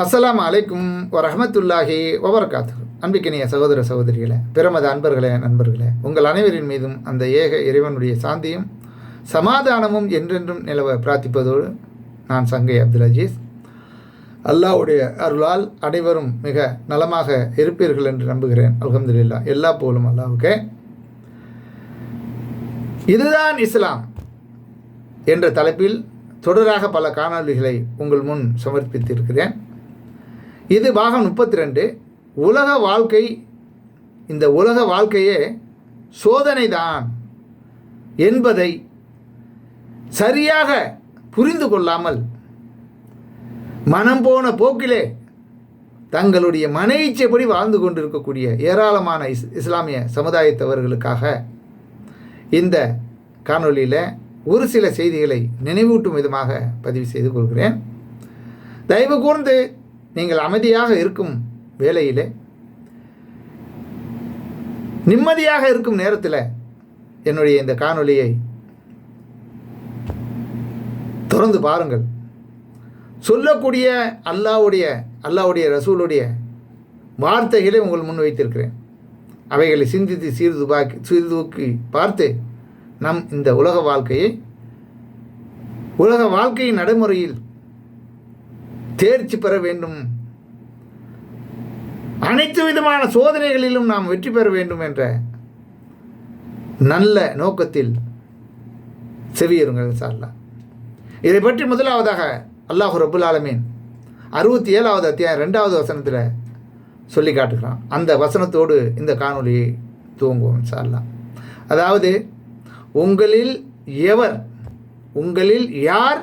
அஸ்லாம் அலைக்கும் வரஹமத்துல்லாஹி வபரகாத்து. அன்பிக்கினிய சகோதர சகோதரிகளே பிரமத அன்பர்களே நண்பர்களே உங்கள் அனைவரின் மீதும் அந்த ஏக இறைவனுடைய சாந்தியும் சமாதானமும் என்றென்றும் நிலவ பிரார்த்திப்பதோடு நான் சங்கை அப்துல் அஜீஸ். அல்லாஹ்வுடைய அருளால் அனைவரும் மிக நலமாக இருப்பீர்கள் என்று நம்புகிறேன். அல்ஹம்துலில்லா எல்லா போலும் அல்லாவுக்கே இதுதான் இஸ்லாம் என்ற தலைப்பில் தொடராக பல காணொலிகளை உங்கள் முன் சமர்ப்பித்திருக்கிறேன். இது பாகம் முப்பத்தி ரெண்டு உலக வாழ்க்கை இந்த உலக வாழ்க்கையே சோதனைதான் என்பதை சரியாக புரிந்து கொள்ளாமல் மனம் போன போக்கிலே தங்களுடைய மன இச்சைப்படி வாழ்ந்து கொண்டிருக்கக்கூடிய ஏராளமான இஸ் இஸ்லாமிய சமுதாயத்தவர்களுக்காக இந்த காணொளியில் ஒரு சில செய்திகளை நினைவூட்டும் விதமாக பதிவு செய்து கொள்கிறேன். தயவு கூர்ந்து நீங்கள் அமைதியாக இருக்கும் வேளையிலே நிம்மதியாக இருக்கும் நேரத்தில் என்னுடைய இந்த காணொலியை தொடர்ந்து பாருங்கள். சொல்லக்கூடிய அல்லாவுடைய அல்லாவுடைய ரசூலுடைய வார்த்தைகளை உங்கள் முன் வைத்திருக்கிறேன். அவைகளை சிந்தித்து சீர்தூக்கி சீர்தூக்கி பார்த்து நம் இந்த உலக வாழ்க்கையை உலக வாழ்க்கையின் நடைமுறையில் தேர்ச்சி பெற வேண்டும். அனைத்து விதமான சோதனைகளிலும் நாம் வெற்றி பெற வேண்டும் என்ற நல்ல நோக்கத்தில் செவியருங்கள் சார்லா இதை பற்றி முதலாவதாக அல்லாஹு ரபுல் ஆலமீன் அறுபத்தி ஏழாவது அத்தியாயம் ரெண்டாவது வசனத்தில் சொல்லி காட்டுகிறான். அந்த வசனத்தோடு இந்த காணொலியை துவங்குவோம் சார்லா அதாவது உங்களில் எவர் உங்களில் யார்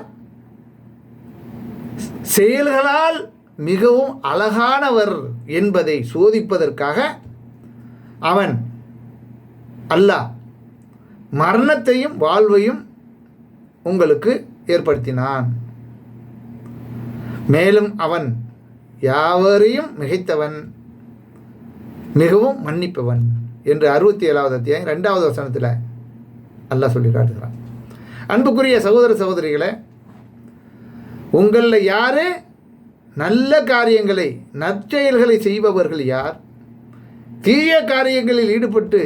செயல்களால் மிகவும் அழகானவர் என்பதை சோதிப்பதற்காக அவன் அல்லாஹ் மரணத்தையும் வாழ்வையும் உங்களுக்கு ஏற்படுத்தினான். மேலும் அவன் யாவரையும் மிகைத்தவன் மிகவும் மன்னிப்பவன் என்று அறுபத்தி ஏழாவது அத்தியாயம் ரெண்டாவது வசனத்தில் அல்லாஹ் சொல்லி காட்டுகிறான். அன்புக்குரிய சகோதர சகோதரிகளை உங்களில் யார் நல்ல காரியங்களை நற்செயல்களை செய்பவர்கள் யார்? தீய காரியங்களில் ஈடுபட்டு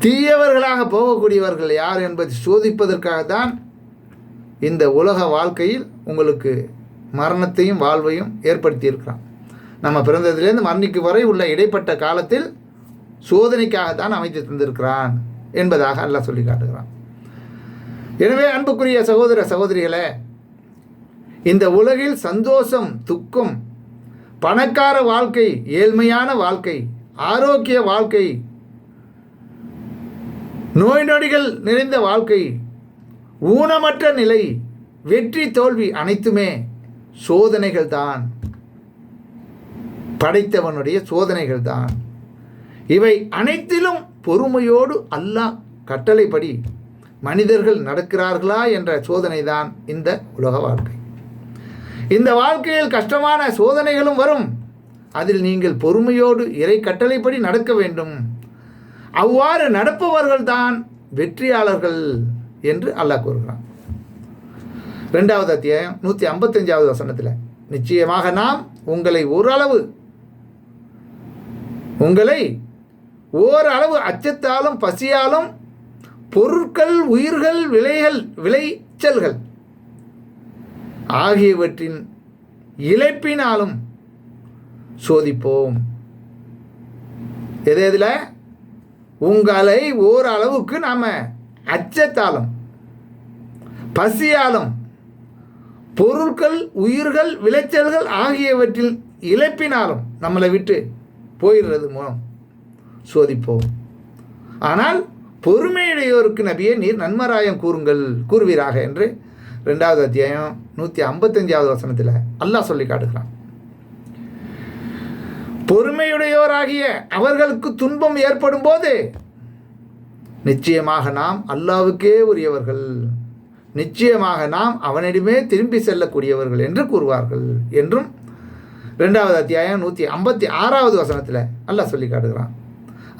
தீயவர்களாக போகக்கூடியவர்கள் யார் என்பதை சோதிப்பதற்காக தான் இந்த உலக வாழ்க்கையில் உங்களுக்கு மரணத்தையும் வாழ்வையும் ஏற்படுத்தியிருக்கிறான். நம்ம பிறந்ததுலேருந்து மரணிக்கு வரை உள்ள இடைப்பட்ட காலத்தில் சோதனைக்காக தான் அமைத்து தந்திருக்கிறான் என்பதாக அல்லாஹ் சொல்லி காட்டுகிறான். எனவே அன்புக்குரிய சகோதர சகோதரிகளே இந்த உலகில் சந்தோஷம் துக்கம் பணக்கார வாழ்க்கை ஏழ்மையான வாழ்க்கை ஆரோக்கிய வாழ்க்கை நோய் நொடிகள் நிறைந்த வாழ்க்கை ஊனமற்ற நிலை வெற்றி தோல்வி அனைத்துமே சோதனைகள் தான் படைத்தவனுடைய சோதனைகள் தான் இவை அனைத்திலும் பொறுமையோடு அல்லாஹ் கட்டளைப்படி மனிதர்கள் நடக்கிறார்களா என்ற சோதனை தான் இந்த உலக வாழ்க்கை. இந்த வாழ்க்கையில் கஷ்டமான சோதனைகளும் வரும். அதில் நீங்கள் பொறுமையோடு இறை கட்டளைப்படி நடக்க வேண்டும். அவ்வாறு நடப்பவர்கள்தான் வெற்றியாளர்கள் என்று அல்லாஹ் கூறுகிறான். ரெண்டாவது அத்தியாயம் நூற்றி ஐம்பத்தஞ்சாவது வசனத்தில் நிச்சயமாக நாம் உங்களை ஓரளவு உங்களை ஓரளவு அச்சத்தாலும் பசியாலும் பொருட்கள் உயிர்கள் விலைகள் விளைச்சல்கள் ஆகியவற்றின் இழப்பினாலும் சோதிப்போம். எது எதில்? உங்களை ஓரளவுக்கு நாம் அச்சத்தாலும் பசியாலும் பொருட்கள் உயிர்கள் விளைச்சல்கள் ஆகியவற்றில் இழப்பினாலும் நம்மளை விட்டு போயிடுறது மூலம் சோதிப்போம். ஆனால் பொறுமையுடையோருக்கு நபியே நீர் நன்மராயம் கூறுங்கள் கூறுவீராக என்று ரெண்டாவது அத்தியாயம் நூற்றி ஐம்பத்தஞ்சாவது வசனத்தில் அல்லாஹ் சொல்லி காட்டுகிறான். பொறுமையுடையோராகிய அவர்களுக்கு துன்பம் ஏற்படும் போது நிச்சயமாக நாம் அல்லாவுக்கே உரியவர்கள். நிச்சயமாக நாம் அவனிடமே திரும்பி செல்லக்கூடியவர்கள் என்று கூறுவார்கள் என்றும் ரெண்டாவது அத்தியாயம் நூற்றி ஐம்பத்தி ஆறாவது வசனத்தில் அல்லாஹ் சொல்லி காட்டுகிறான்.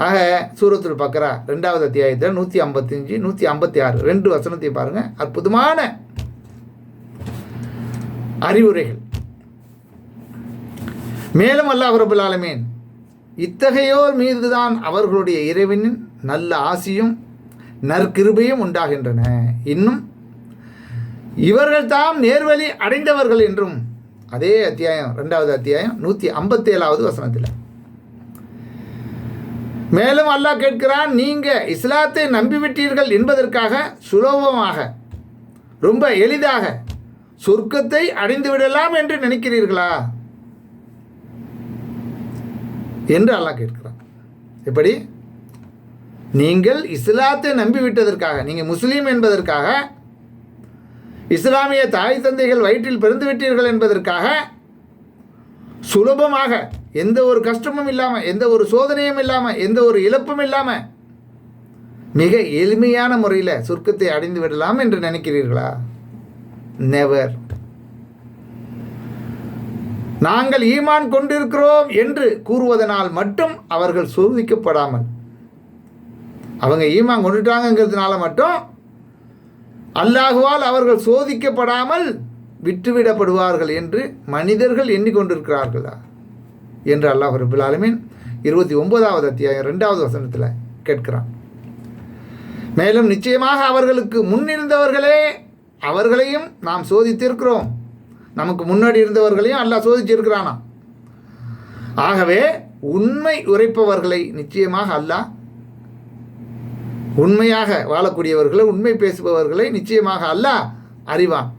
ஆக சூரத்தில் பக்கரா ரெண்டாவது அத்தியாயத்தில் நூற்றி ஐம்பத்தஞ்சு நூற்றி ஐம்பத்தி ஆறு ரெண்டு வசனத்தையும் பாருங்கள் அற்புதமான அறிவுரைகள். மேலும் அல்லாஹ் ரபுல் ஆலமீன் இத்தகையோர் மீதுதான் அவர்களுடைய இறைவனின் நல்ல ஆசியும் நற்கிருபையும் உண்டாகின்றன. இன்னும் இவர்கள் தாம் நேர்வழி அடைந்தவர்கள் என்றும் அதே அத்தியாயம் ரெண்டாவது அத்தியாயம் நூற்றி ஐம்பத்தேழாவது வசனத்தில். மேலும் அல்லாஹ் கேட்கிறான் நீங்கள் இஸ்லாத்தை நம்பிவிட்டீர்கள் என்பதற்காக சுலபமாக ரொம்ப எளிதாக சொர்க்கத்தை அடைந்து விடலாம் என்று நினைக்கிறீர்களா? என்று அல்லாஹ் கேட்கிறான். எப்படி? நீங்கள் இஸ்லாத்தை நம்பிவிட்டதற்காக நீங்கள் முஸ்லீம் என்பதற்காக இஸ்லாமிய தாய் தந்தைகள் வயிற்றில் பிறந்து விட்டீர்கள் என்பதற்காக சுலபமாக எந்த ஒரு கஷ்டமும் இல்லாமல் எந்த ஒரு சோதனையும் இல்லாமல் எந்த ஒரு இழப்பும் இல்லாமல் மிக எளிமையான முறையில் சொர்க்கத்தை அடைந்து விடலாம் என்று நினைக்கிறீர்களா? நெவர் நாங்கள் ஈமான் கொண்டிருக்கிறோம் என்று கூறுவதனால் மட்டும் அவர்கள் சோதிக்கப்படாமல். அவங்க ஈமான் கொண்டுட்டாங்கிறதுனால மட்டும் அல்லாஹுவால் அவர்கள் சோதிக்கப்படாமல் விட்டுவிடப்படுவார்கள் என்று மனிதர்கள் எண்ணிக்கொண்டிருக்கிறார்களா? என்று அல்லாஹ் ரபுல் ஆலமீன் இருபத்தி ஒன்பதாவது அத்தியாயம் ரெண்டாவது வசனத்தில் கேட்கிறான். மேலும் நிச்சயமாக அவர்களுக்கு முன்னிருந்தவர்களே அவர்களையும் நாம் சோதித்திருக்கிறோம். நமக்கு முன்னாடி இருந்தவர்களையும் அல்லாஹ் சோதிச்சிருக்கிறானா? ஆகவே உண்மை உரைப்பவர்களை நிச்சயமாக அல்லாஹ் உண்மையாக வாழக்கூடியவர்களை உண்மை பேசுபவர்களை நிச்சயமாக அல்லாஹ் அறிவான்.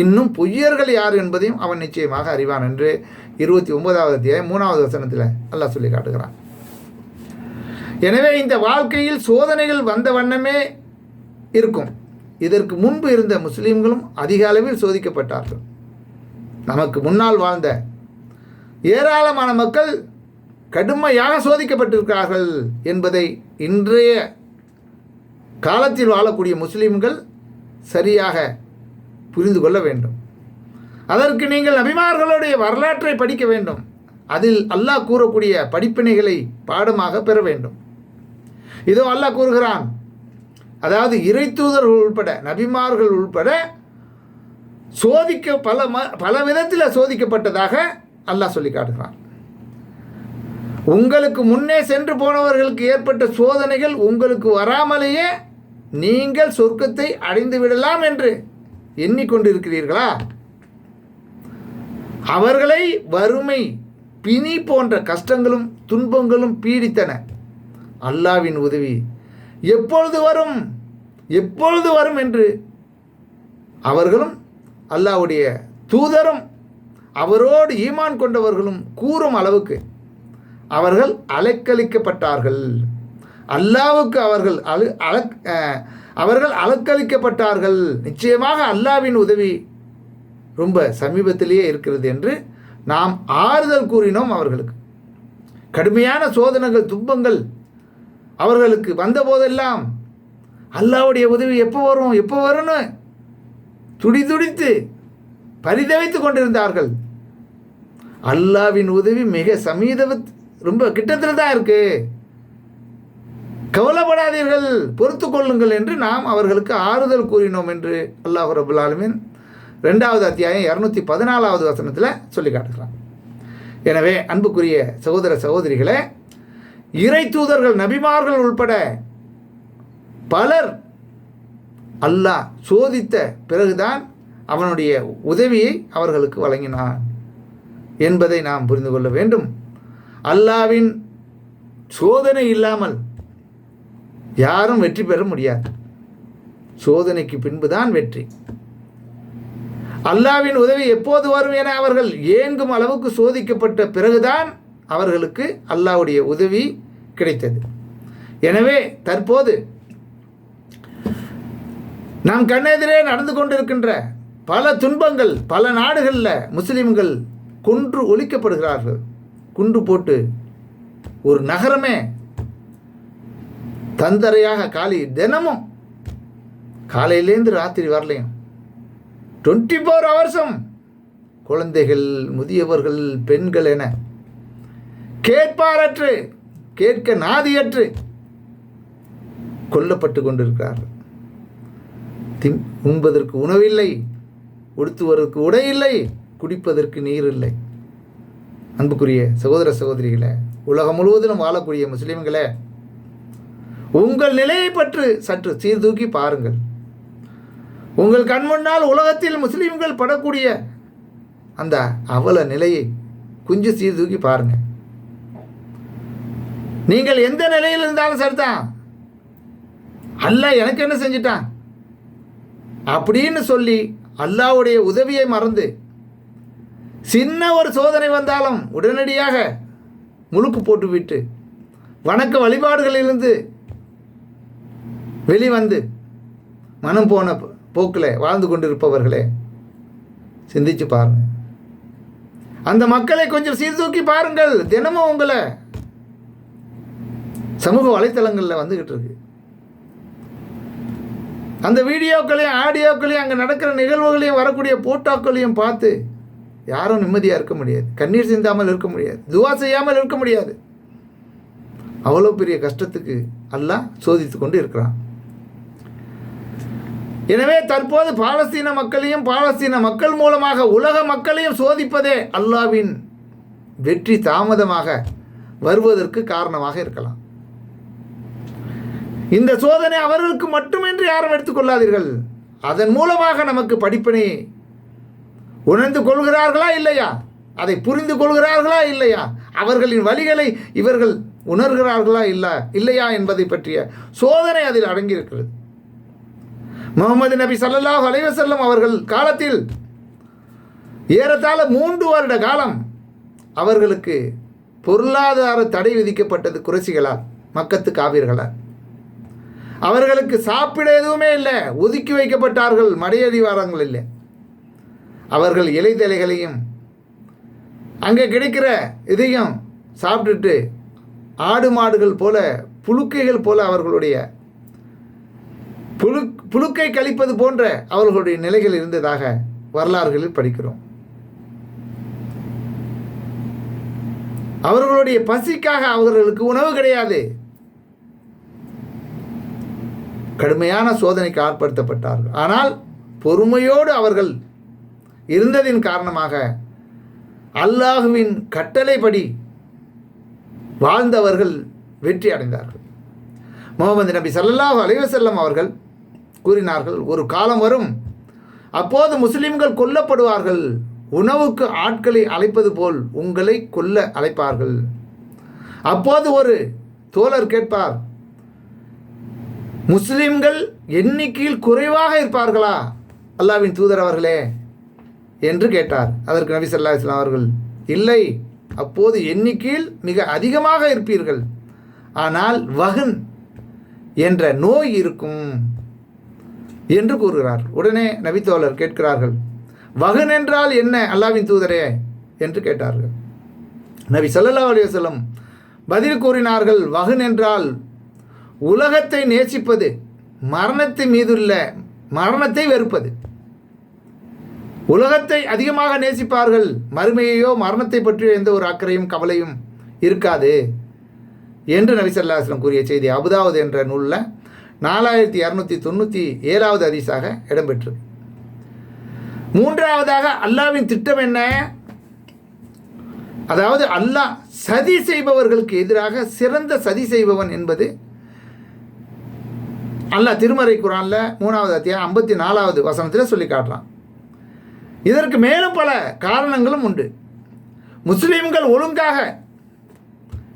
இன்னும் பொய்யர்கள் யார் என்பதையும் அவன் நிச்சயமாக அறிவான் என்று இருபத்தி ஒன்பதாவது அத்தியாயம் மூணாவது வசனத்தில் அல்லாஹ் சொல்லி காட்டுகிறான். எனவே இந்த வாழ்க்கையில் சோதனைகள் வந்த வண்ணமே இருக்கும். இதற்கு முன்பு இருந்த முஸ்லீம்களும் அதிக அளவில் சோதிக்கப்பட்டார்கள். நமக்கு முன்னால் வாழ்ந்த ஏராளமான மக்கள் கடுமையாக சோதிக்கப்பட்டிருக்கிறார்கள் என்பதை இன்றைய காலத்தில் வாழக்கூடிய முஸ்லீம்கள் சரியாக புரிந்து கொள்ள வேண்டும். அதற்கு நீங்கள் நபிமார்களுடைய வரலாற்றை படிக்க வேண்டும். அதில் அல்லாஹ் கூறக்கூடிய படிப்பினைகளை பாடமாக பெற வேண்டும். இதோ அல்லாஹ் கூறுகிறான். அதாவது இறை தூதர்கள் உள்பட நபிமார்கள் உள்பட சோதிக்க பல ம பல விதத்தில் சோதிக்கப்பட்டதாக அல்லாஹ் சொல்லி காட்டுகிறான். உங்களுக்கு முன்னே சென்று போனவர்களுக்கு ஏற்பட்ட சோதனைகள் உங்களுக்கு வராமலேயே நீங்கள் சொர்க்கத்தை அடைந்து விடலாம் என்று எண்ணிக்கொண்டிருக்கிறீர்களா? அவர்களை வறுமை பிணி போன்ற கஷ்டங்களும் துன்பங்களும் பீடித்தன. அல்லாவின் உதவி எப்பொழுது வரும்? எப்பொழுது வரும் என்று அவர்களும் அல்லாவுடைய தூதரும் அவரோடு ஈமான் கொண்டவர்களும் கூறும் அளவுக்கு அவர்கள் அலைக்கழிக்கப்பட்டார்கள். அல்லாவுக்கு அவர்கள் அழு அலக் அவர்கள் அலக்களிக்கப்பட்டார்கள் நிச்சயமாக அல்லாவின் உதவி ரொம்ப சமீபத்திலேயே இருக்கிறது என்று நாம் ஆறுதல் கூறினோம் அவர்களுக்கு. கடுமையான சோதனைகள் துன்பங்கள் அவர்களுக்கு வந்த போதெல்லாம் அல்லாவுடைய உதவி எப்போ வரும் எப்போ வரும்னு துடி துடித்து பரிதவித்து கொண்டிருந்தார்கள். அல்லாவின் உதவி மிக சமீத ரொம்ப கிட்டத்தில் தான் இருக்குது கவலைப்படாதீர்கள் பொறுத்து கொள்ளுங்கள் என்று நாம் அவர்களுக்கு ஆறுதல் கூறினோம் என்று அல்லாஹ் ரபுல் ஆலமின் ரெண்டாவது அத்தியாயம் இரநூத்தி பதினாலாவது வசனத்தில் சொல்லி காட்டுகிறான். எனவே அன்புக்குரிய சகோதர சகோதரிகளே இறை தூதர்கள் நபிமார்கள் உள்பட பலர் அல்லாஹ் சோதித்த பிறகுதான் அவனுடைய உதவியை அவர்களுக்கு வழங்கினான் என்பதை நாம் புரிந்து கொள்ள வேண்டும். அல்லாவின் சோதனை இல்லாமல் யாரும் வெற்றி பெற முடியாது. சோதனைக்கு பின்புதான் வெற்றி. அல்லாவின் உதவி எப்போது வரும் என அவர்கள் ஏங்கும் அளவுக்கு சோதிக்கப்பட்ட பிறகுதான் அவர்களுக்கு அல்லாவுடைய உதவி கிடைத்தது. எனவே தற்போது நம் கண்ணெதிரே நடந்து கொண்டிருக்கின்ற பல துன்பங்கள் பல நாடுகளில் முஸ்லீம்கள் கொன்று ஒழிக்கப்படுகிறார்கள் குன்று போட்டு ஒரு நகரமே தந்தரையாக காலி தினமும் காலையிலேருந்து ராத்திரி வரலையும். டுவெண்ட்டி ஃபோர் ஹவர்ஸும் குழந்தைகள் முதியவர்கள் பெண்கள் என கேட்பாரற்று கேட்க நாதியற்று கொல்லப்பட்டு கொண்டிருக்கிறார்கள் திம் உண்பதற்கு உணவில்லை உடுத்துவதற்கு உடை இல்லை குடிப்பதற்கு நீர் இல்லை அன்புக்குரிய சகோதர சகோதரிகளை உலகம் முழுவதிலும் வாழக்கூடிய முஸ்லீம்களை உங்கள் நிலையை பற்றி சற்று சீர்தூக்கி பாருங்கள். உங்கள் கண் முன்னால் உலகத்தில் முஸ்லீம்கள் படக்கூடிய அந்த அவல நிலையை கொஞ்சம் சீர்தூக்கி பாருங்க. நீங்கள் எந்த நிலையில் இருந்தாலும் சரிதான். அல்லாஹ் எனக்கு என்ன செஞ்சிட்டான்? அப்படின்னு சொல்லி அல்லாவுடைய உதவியை மறந்து சின்ன ஒரு சோதனை வந்தாலும் உடனடியாக முழுக்கு போட்டுவிட்டு வணக்க வழிபாடுகளிலிருந்து வெளிவந்து மனம் போன போக்கில் வாழ்ந்து கொண்டிருப்பவர்களே சிந்திச்சு பாருங்கள் அந்த மக்களை கொஞ்சம் சீர்தூக்கி பாருங்கள். தினமும் உங்களை சமூக வலைத்தளங்களில் வந்துக்கிட்டு இருக்கு. அந்த வீடியோக்களையும் ஆடியோக்களையும் அங்கே நடக்கிற நிகழ்வுகளையும் வரக்கூடிய போட்டோக்களையும் பார்த்து யாரும் நிம்மதியாக இருக்க முடியாது. கண்ணீர் சிந்தாமல் இருக்க முடியாது. துவா செய்யாமல் இருக்க முடியாது. அவ்வளோ பெரிய கஷ்டத்துக்கு அல்லாஹ் சோதித்து கொண்டு இருக்கிறான். எனவே தற்போது பாலஸ்தீன மக்களையும் பாலஸ்தீன மக்கள் மூலமாக உலக மக்களையும் சோதிப்பதே அல்லாவின் வெற்றி தாமதமாக வருவதற்கு காரணமாக இருக்கலாம். இந்த சோதனை அவர்களுக்கு மட்டுமின்றி யாரும் எடுத்துக்கொள்ளாதீர்கள் அதன் மூலமாக நமக்கு படிப்பினை உணர்ந்து கொள்கிறார்களா இல்லையா? அதை புரிந்து கொள்கிறார்களா இல்லையா? அவர்களின் வழிகளை இவர்கள் உணர்கிறார்களா இல்ல இல்லையா என்பதை பற்றிய சோதனை அதில் அடங்கியிருக்கிறது. முகமது நபி சல்லாஹ் அலைவசல்லம் அவர்கள் காலத்தில் ஏறத்தாழ மூன்று வருட காலம் அவர்களுக்கு பொருளாதார தடை விதிக்கப்பட்டது குறைசிகளால் மக்கத்து காவிர்களால். அவர்களுக்கு சாப்பிட எதுவுமே இல்லை ஒதுக்கி வைக்கப்பட்டார்கள் மடையடிவாரங்கள் இல்லை. அவர்கள் இலைத்தலைகளையும் அங்கே கிடைக்கிற இதையும் சாப்பிட்டுட்டு ஆடு மாடுகள் போல புழுக்கைகள் போல அவர்களுடைய புழு புழுக்கை கழிப்பது போன்ற அவர்களுடைய நிலைகள் இருந்ததாக வரலாறுகளில் படிக்கிறோம். அவர்களுடைய பசிக்காக அவர்களுக்கு உணவு கிடையாது. கடுமையான சோதனைக்கு ஆட்படுத்தப்பட்டார்கள். ஆனால் பொறுமையோடு அவர்கள் இருந்ததின் காரணமாக அல்லாஹுவின் கட்டளைப்படி வாழ்ந்தவர்கள் வெற்றி அடைந்தார்கள். முகமது நபி சல்லாஹூ அலைவசல்லம் அவர்கள் கூறினார்கள். ஒரு காலம் வரும். அப்போது முஸ்லிம்கள் கொல்லப்படுவார்கள். உணவுக்கு ஆட்களை அழைப்பது போல் உங்களை கொல்ல அழைப்பார்கள். அப்போது ஒரு தோழர் கேட்பார் முஸ்லிம்கள் எண்ணிக்கையில் குறைவாக இருப்பார்களா? அல்லாவின் தூதர் அவர்களே என்று கேட்டார். அதற்கு நபி சல்லா இஸ்லாம் அவர்கள் இல்லை அப்போது எண்ணிக்கையில் மிக அதிகமாக இருப்பீர்கள். ஆனால் வகன் என்ற நோய் இருக்கும். என்று கூறுகிறார். உடனே நபித்தோழர் கேட்கிறார்கள் வகன் என்றால் என்ன அல்லாவின் தூதரே? என்று கேட்டார்கள். நபி சல்லல்லா அலைஹி பதில் கூறினார்கள் வகன் என்றால் உலகத்தை நேசிப்பது மரணத்தின் மீதுள்ள மரணத்தை வெறுப்பது. உலகத்தை அதிகமாக நேசிப்பார்கள் மறுமையையோ மரணத்தை பற்றியோ எந்த ஒரு அக்கறையும் கவலையும் இருக்காது. என்று நபிசல்லாஸ்லம் கூறிய செய்தி அபுதாவது என்ற நூலில் நாலாயிரத்தி இரநூத்தி தொண்ணூற்றி ஏழாவது அதிசாக இடம்பெற்றது. மூன்றாவதாக அல்லாவின் திட்டம் என்ன? அதாவது அல்லாஹ் சதி செய்பவர்களுக்கு எதிராக சிறந்த சதி செய்பவன் என்பது அல்லாஹ் திருமறை குரானில் மூணாவது அத்தியாயம் ஐம்பத்தி நாலாவது வசனத்தில் சொல்லி காட்டுறான். இதற்கு மேலும் பல காரணங்களும் உண்டு. முஸ்லீம்கள் ஒழுங்காக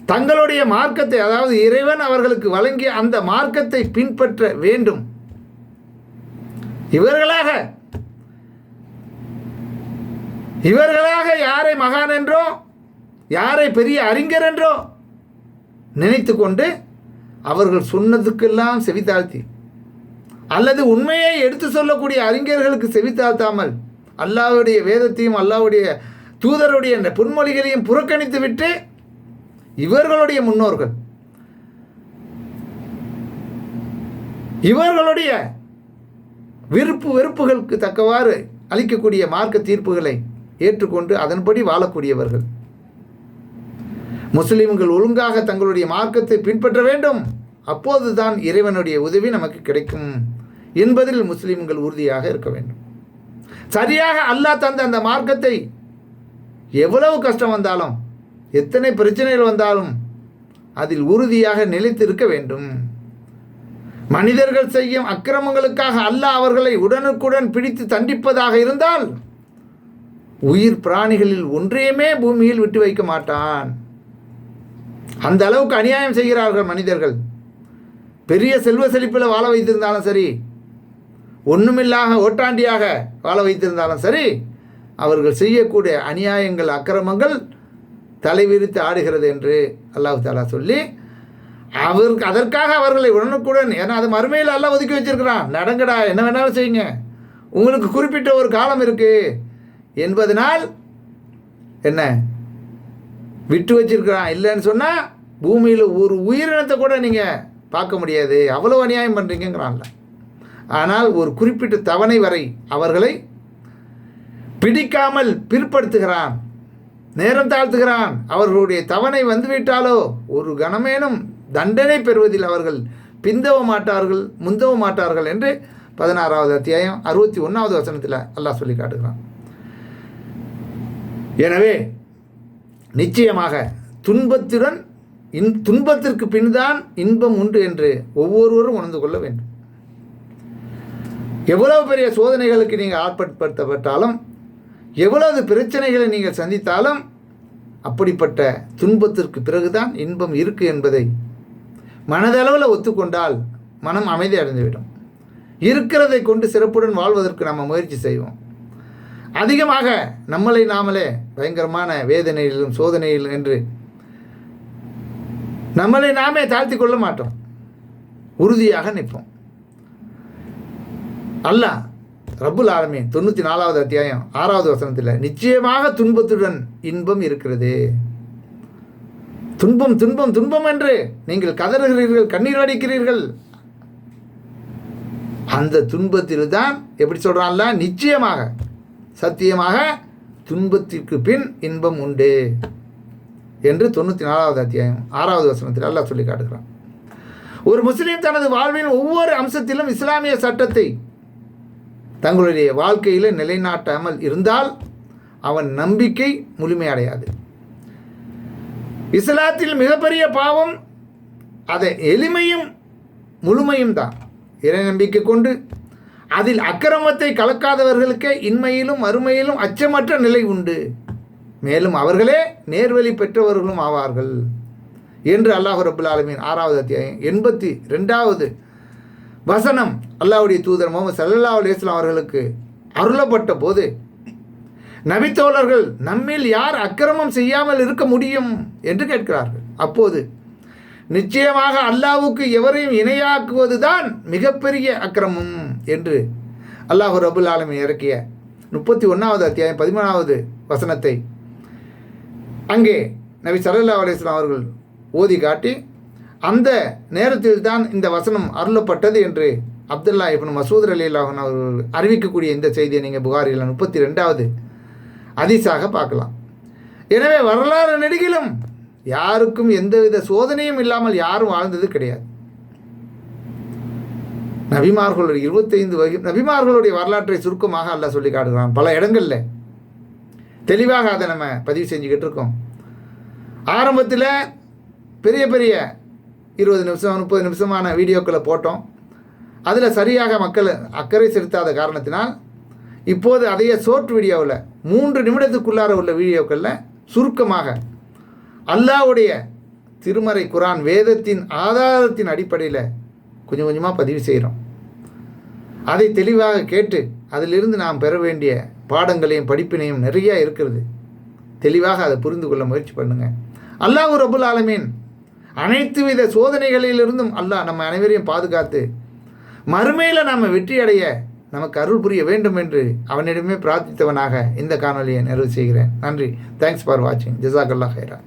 தங்களுடைய மார்க்கத்தை அதாவது இறைவன் அவர்களுக்கு வழங்கிய அந்த மார்க்கத்தை பின்பற்ற வேண்டும். இவர்களாக இவர்களாக யாரை மகான் என்றோ யாரை பெரிய அறிஞர் என்றோ நினைத்து கொண்டு அவர்கள் சொன்னதுக்கெல்லாம் செவித்தாழ்த்தி அல்லது உண்மையை எடுத்து சொல்லக்கூடிய அறிஞர்களுக்கு செவித்தாழ்த்தாமல் அல்லாவுடைய வேதத்தையும் அல்லாவுடைய தூதருடைய அந்த பொன்மொழிகளையும் புறக்கணித்து விட்டு இவர்களுடைய முன்னோர்கள். இவர்களுடைய விருப்பு வெறுப்புகளுக்கு தக்கவாறு அளிக்கக்கூடிய மார்க்க தீர்ப்புகளை ஏற்றுக்கொண்டு அதன்படி வாழக்கூடியவர்கள். முஸ்லிம்கள் ஒழுங்காக தங்களுடைய மார்க்கத்தை பின்பற்ற வேண்டும். அப்போதுதான் இறைவனுடைய உதவி நமக்கு கிடைக்கும் என்பதில் முஸ்லிம்கள் உறுதியாக இருக்க வேண்டும். சரியாக அல்லாஹ் தந்த அந்த மார்க்கத்தை எவ்வளவு கஷ்டம் வந்தாலும் எத்தனை பிரச்சனைகள் வந்தாலும் அதில் உறுதியாக நிலைத்திருக்க வேண்டும். மனிதர்கள் செய்யும் அக்கிரமங்களுக்காக அல்ல அவர்களை உடனுக்குடன் பிடித்து தண்டிப்பதாக இருந்தால் உயிர் பிராணிகளில் ஒன்றையுமே பூமியில் விட்டு வைக்க மாட்டான். அந்த அளவுக்கு அநியாயம் செய்கிறார்கள் மனிதர்கள். பெரிய செல்வ செழிப்பில் வாழ வைத்திருந்தாலும் சரி ஒன்றுமில்லாக ஓட்டாண்டியாக வாழ வைத்திருந்தாலும் சரி அவர்கள் செய்யக்கூடிய அநியாயங்கள் அக்கிரமங்கள் தலைவிரித்து ஆடுகிறது என்று அல்லாஹு தாலா சொல்லி அவருக்கு அதற்காக அவர்களை உடனுக்குடன் ஏன்னா அது மறுமையில் எல்லாம் ஒதுக்கி வச்சிருக்கிறான். நடங்கடா என்ன வேணாலும் செய்யுங்க. உங்களுக்கு குறிப்பிட்ட ஒரு காலம் இருக்கு. என்பதனால் என்ன? விட்டு வச்சிருக்கிறான். இல்லைன்னு சொன்னால் பூமியில் ஒரு உயிரினத்தை கூட நீங்கள் பார்க்க முடியாது. அவ்வளோ அநியாயம் பண்ணுறீங்கிறான்ல ஆனால் ஒரு குறிப்பிட்ட தவணை வரை அவர்களை பிடிக்காமல் பிற்படுத்துகிறான். நேரம் தாழ்த்துகிறான். அவர்களுடைய தவணை வந்துவிட்டாலோ? ஒரு கணமேனும் தண்டனை பெறுவதில் அவர்கள் பிந்தவ மாட்டார்கள் முந்தவ மாட்டார்கள் என்று பதினாறாவது அத்தியாயம் அறுபத்தி ஒன்றாவது வசனத்தில் அல்லாஹ் சொல்லி காட்டுகிறான். எனவே நிச்சயமாக துன்பத்துடன் இன் துன்பத்திற்கு பின்தான் இன்பம் உண்டு என்று ஒவ்வொருவரும் உணர்ந்து கொள்ள வேண்டும். எவ்வளவு பெரிய சோதனைகளுக்கு நீங்கள் ஆட்படுத்தப்பட்டாலும் எவ்வளவு பிரச்சனைகளை நீங்கள் சந்தித்தாலும் அப்படிப்பட்ட துன்பத்திற்கு பிறகுதான் இன்பம் இருக்கு என்பதை மனதளவில் ஒத்துக்கொண்டால் மனம் அமைதி அடைந்துவிடும். இருக்கிறதை கொண்டு சிறப்புடன் வாழ்வதற்கு நம்ம முயற்சி செய்வோம். அதிகமாக நம்மளை நாமளே பயங்கரமான வேதனையிலும் சோதனையிலும் என்று நம்மளை நாமே தாழ்த்தி கொள்ள மாட்டோம். உறுதியாக நிற்போம். அல்லாஹ் ரபுல் ஆலமீன் தொண்ணூற்றி நாலாவது அத்தியாயம் ஆறாவது வசனத்தில் நிச்சயமாக துன்பத்துடன் இன்பம் இருக்கிறது. துன்பம் துன்பம் துன்பம் என்று நீங்கள் கதறுகிறீர்கள் கண்ணீர் வடிக்கிறீர்கள் அந்த துன்பத்தில் தான் எப்படி சொல்கிறான்ல நிச்சயமாக சத்தியமாக துன்பத்திற்கு பின் இன்பம் உண்டு என்று தொண்ணூற்றி நாலாவது அத்தியாயம் ஆறாவது வசனத்தில் அல்லாஹ் சொல்லி காட்டுகிறான். ஒரு முஸ்லீம் தனது வாழ்வின் ஒவ்வொரு அம்சத்திலும் இஸ்லாமிய சட்டத்தை தங்களுடைய வாழ்க்கையில் நிலைநாட்டாமல் இருந்தால் அவன் நம்பிக்கை முழுமையடையாது. இஸ்லாத்தில் மிகப்பெரிய பாவம் அதை எளிமையும் முழுமையும் தான். இறை நம்பிக்கை கொண்டு அதில் அக்கிரமத்தை கலக்காதவர்களுக்கே இன்மையிலும் மறுமையிலும் அச்சமற்ற நிலை உண்டு. மேலும் அவர்களே நேர்வழி பெற்றவர்களும் ஆவார்கள். என்று அல்லாஹ் ரபுல் ஆலமின் ஆறாவது அத்தியாயம் எண்பத்தி ரெண்டாவது வசனம் அல்லாவுடைய தூதர் முகமது சல்லல்லா அலிஸ்லாம் அவர்களுக்கு அருளப்பட்ட போது நபித்தோழர்கள் நம்மில் யார் அக்கிரமம் செய்யாமல் இருக்க முடியும் என்று கேட்கிறார்கள். அப்போது நிச்சயமாக அல்லாவுக்கு எவரையும் இணையாக்குவதுதான் மிகப்பெரிய அக்கிரமம் என்று அல்லாஹ் ரபுல் ஆலமி இறக்கிய முப்பத்தி ஒன்றாவது அத்தியாயம் பதிமூணாவது வசனத்தை அங்கே நபி சல்லல்லா அலிஸ்லாம் அவர்கள் ஓதி காட்டி அந்த நேரத்தில் தான் இந்த வசனம் அருளப்பட்டது என்று அப்துல்லா இப்னு மசூத் அலி அல்லாஹன் அவர்கள் அறிவிக்கக்கூடிய இந்த செய்தியை நீங்கள் புகாரில் முப்பத்தி ரெண்டாவது அதிசாக பார்க்கலாம். எனவே வரலாறு நெடுகிலும் யாருக்கும் எந்தவித சோதனையும் இல்லாமல் யாரும் வாழ்ந்தது கிடையாது. நபிமார்களுடைய இருபத்தைந்து வகை நபிமார்களுடைய வரலாற்றை சுருக்கமாக அல்ல சொல்லி காட்டுகிறான். பல இடங்களில் தெளிவாக அதை நம்ம பதிவு செஞ்சுக்கிட்டு இருக்கோம். ஆரம்பத்தில் பெரிய பெரிய இருபது நிமிஷம் முப்பது நிமிஷமான வீடியோக்களை போட்டோம். அதில் சரியாக மக்கள் அக்கறை செலுத்தாத காரணத்தினால் இப்போது அதைய ஷோர்ட் வீடியோவில் மூன்று நிமிடத்துக்குள்ளார உள்ள வீடியோக்களில் சுருக்கமாக அல்லாஹ்வுடைய திருமறை குரான் வேதத்தின் ஆதாரத்தின் அடிப்படையில் கொஞ்சம் கொஞ்சமாக பதிவு செய்கிறோம் அதை தெளிவாக கேட்டு அதிலிருந்து நாம் பெற வேண்டிய பாடங்களையும் படிப்பினையும் நிறையா இருக்கிறது. தெளிவாக அதை புரிந்து கொள்ள முயற்சி பண்ணுங்கள் அல்லாஹ் ரபுல் ஆலமீன் அனைத்து வித சோதனைகளிலிருந்தும் அல்லாஹ் நம்ம அனைவரையும் பாதுகாத்து மறுமையில் நாம் வெற்றி அடைய நமக்கு அருள் புரிய வேண்டும் என்று அவனிடமே பிரார்த்தித்தவனாக இந்த காணொலியை நிறைவு செய்கிறேன். நன்றி. தேங்க்ஸ் ஃபார் வாட்சிங் ஜசாக் அல்லா ஹைரா